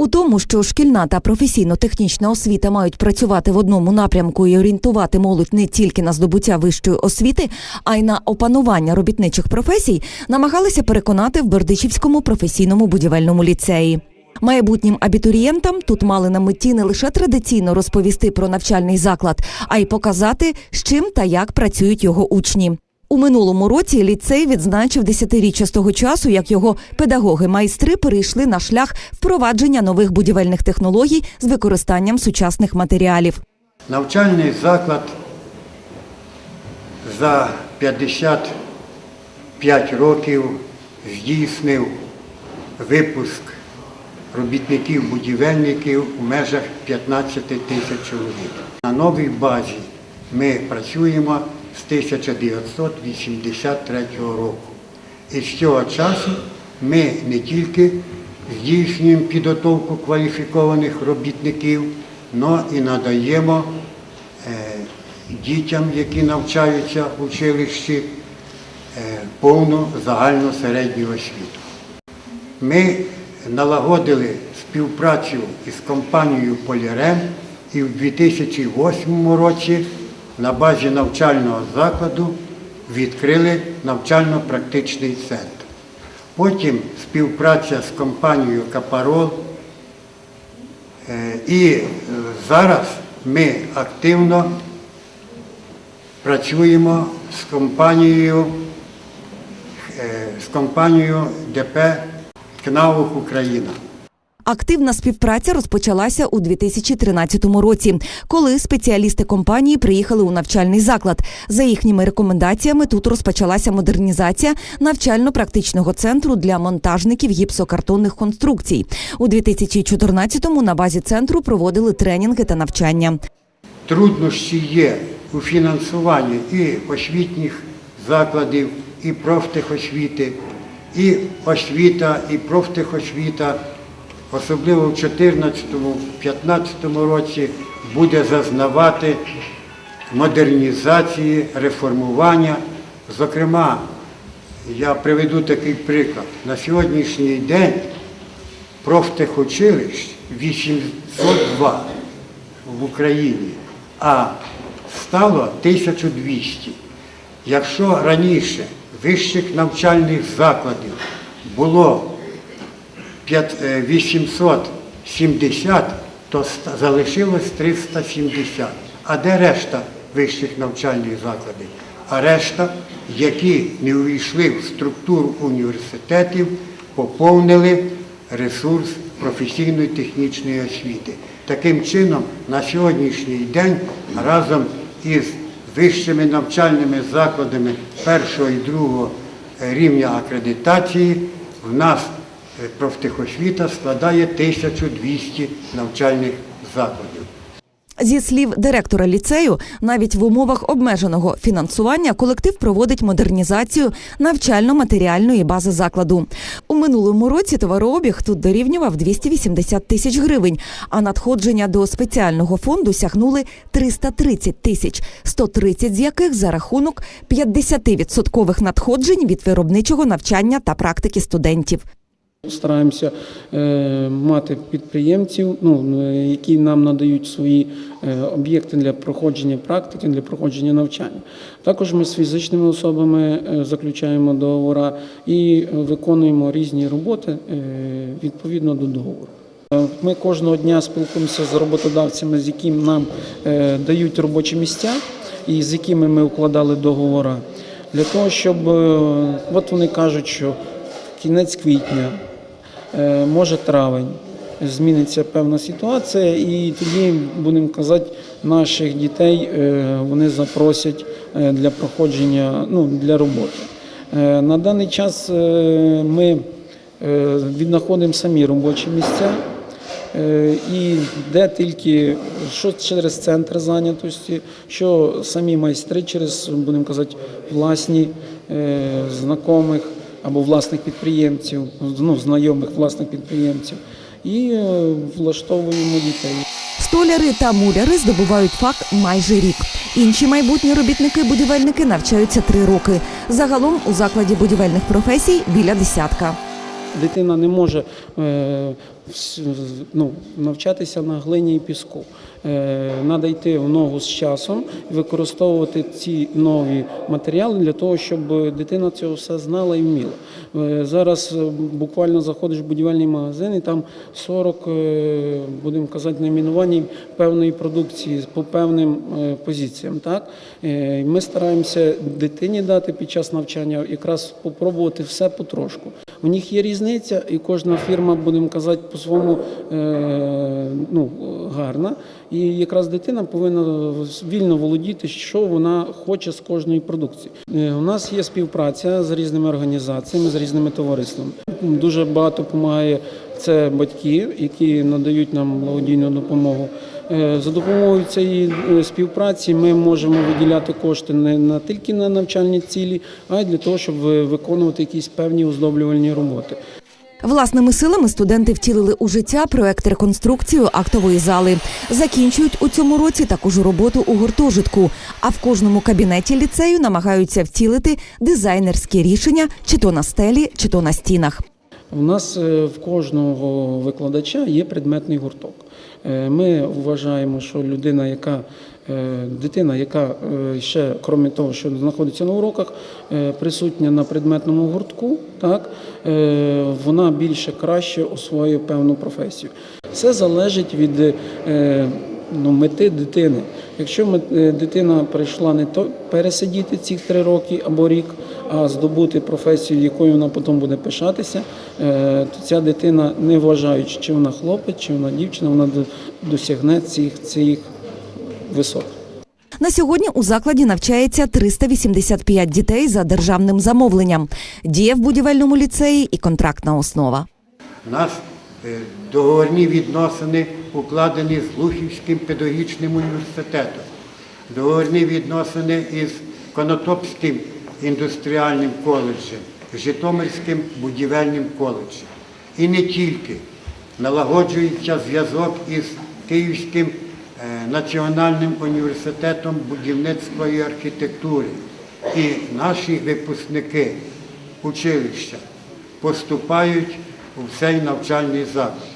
У тому, що шкільна та професійно-технічна освіта мають працювати в одному напрямку і орієнтувати молодь не тільки на здобуття вищої освіти, а й на опанування робітничих професій, намагалися переконати в Бердичівському професійному будівельному ліцеї. Майбутнім абітурієнтам тут мали на меті не лише традиційно розповісти про навчальний заклад, а й показати, з чим та як працюють його учні. У минулому році ліцей відзначив десятиріччя з того часу, як його педагоги-майстри перейшли на шлях впровадження нових будівельних технологій з використанням сучасних матеріалів. Навчальний заклад за 55 років здійснив випуск робітників-будівельників у межах 15 тисяч чоловік. На новій базі ми працюємо з 1983 року. І з цього часу ми не тільки здійснюємо підготовку кваліфікованих робітників, але і надаємо е, дітям, які навчаються в училищі, е, повну загальну середню освіту. Ми налагодили співпрацю із компанією Полірем і в 2008 році на базі навчального закладу відкрили навчально-практичний центр. Потім співпраця з компанією Капарол. Е, І е, зараз ми активно працюємо з компанією, е, з компанією ДП КНАУХ Україна. Активна співпраця розпочалася у 2013 році, коли спеціалісти компанії приїхали у навчальний заклад. За їхніми рекомендаціями тут розпочалася модернізація навчально-практичного центру для монтажників гіпсокартонних конструкцій. У 2014-му на базі центру проводили тренінги та навчання. Труднощі є у фінансуванні і освітніх закладів, і профтехосвіти, і освіта, і профтехосвіта, особливо в 2014-2015 році буде зазнавати модернізації, реформування. Зокрема, я приведу такий приклад. На сьогоднішній день профтехучилищ 802 в Україні, а стало 1200. Якщо раніше вищих навчальних закладів було 870, то залишилось 370. А де решта вищих навчальних закладів? А решта, які не увійшли в структуру університетів, поповнили ресурс професійної технічної освіти. Таким чином, на сьогоднішній день разом із вищими навчальними закладами першого і другого рівня акредитації в нас профтехосвіта складає 1200 навчальних закладів. Зі слів директора ліцею, навіть в умовах обмеженого фінансування колектив проводить модернізацію навчально-матеріальної бази закладу. У минулому році товарообіг тут дорівнював 280 тисяч гривень, а надходження до спеціального фонду сягнули 330 тисяч, 130 з яких за рахунок 50% надходжень від виробничого навчання та практики студентів. Стараємося е, мати підприємців, ну, е, які нам надають свої е, об'єкти для проходження практики, для проходження навчання. Також ми з фізичними особами заключаємо договори і виконуємо різні роботи відповідно до договору. Ми кожного дня спілкуємося з роботодавцями, з якими нам дають робочі місця і з якими ми укладали договори. Для того, щоб от вони кажуть, що кінець квітня, може травень, зміниться певна ситуація, і тоді, будемо казати, наших дітей е, вони запросять е, для проходження, ну, для роботи. Е, На даний час е, ми е, віднаходимо самі робочі місця. Е, І де тільки що через центр зайнятості, що самі майстри через, будемо казати, власні е, знайомих або власних підприємців, ну, знайомих власних підприємців, і е, влаштовуємо дітей. Столяри та муляри здобувають факт майже рік. Інші майбутні робітники-будівельники навчаються три роки. Загалом у закладі будівельних професій біля десятка. Дитина не може е, ну, навчатися на глині і піску. Треба йти в ногу з часом використовувати ці нові матеріали для того, щоб дитина цього все знала і вміла. Е, Зараз е, буквально заходиш в будівельний магазин і там 40, е, будемо казати, найменувань певної продукції по певним е, позиціям. Так? Е, Ми стараємося дитині дати під час навчання якраз спробувати все потрошку. У них є різниця, і кожна фірма, будемо казати, по-своєму е, ну, гарна. І якраз дитина повинна вільно володіти, що вона хоче з кожної продукції. Е, У нас є співпраця з різними організаціями, з різними товариствами. Дуже багато допомагає це батьки, які надають нам благодійну допомогу. Е, За допомогою цієї співпраці ми можемо виділяти кошти не на тільки на навчальні цілі, а й для того, щоб виконувати якісь певні оздоблювальні роботи. Власними силами студенти втілили у життя проект реконструкцію актової зали. Закінчують у цьому році також роботу у гуртожитку. А в кожному кабінеті ліцею намагаються втілити дизайнерські рішення чи то на стелі, чи то на стінах. У нас е, в кожного викладача є предметний гурток. Е, Ми вважаємо, що людина, яка дитина, яка е, ще, крім того, що знаходиться на уроках, е, присутня на предметному гуртку, так, е, вона більше краще освоює певну професію. Все залежить від е, ну, мети дитини. Якщо е, дитина прийшла не то пересидіти ці три роки або рік, а здобути професію, якою вона потім буде пишатися, е, то ця дитина, не вважаючи, чи вона хлопець, чи вона дівчина, вона досягне цих, цих висот. На сьогодні у закладі навчається 385 дітей за державним замовленням. Діє в будівельному ліцеї і контрактна основа. У нас е, договорні відносини укладені з Лухівським педагогічним університетом, договорні відносини із Конотопським індустріальним коледжем, Житомирським будівельним коледжем. І не тільки налагоджується зв'язок із Київським національним університетом будівництва і архітектури. І наші випускники училища поступають у цей навчальний заклад.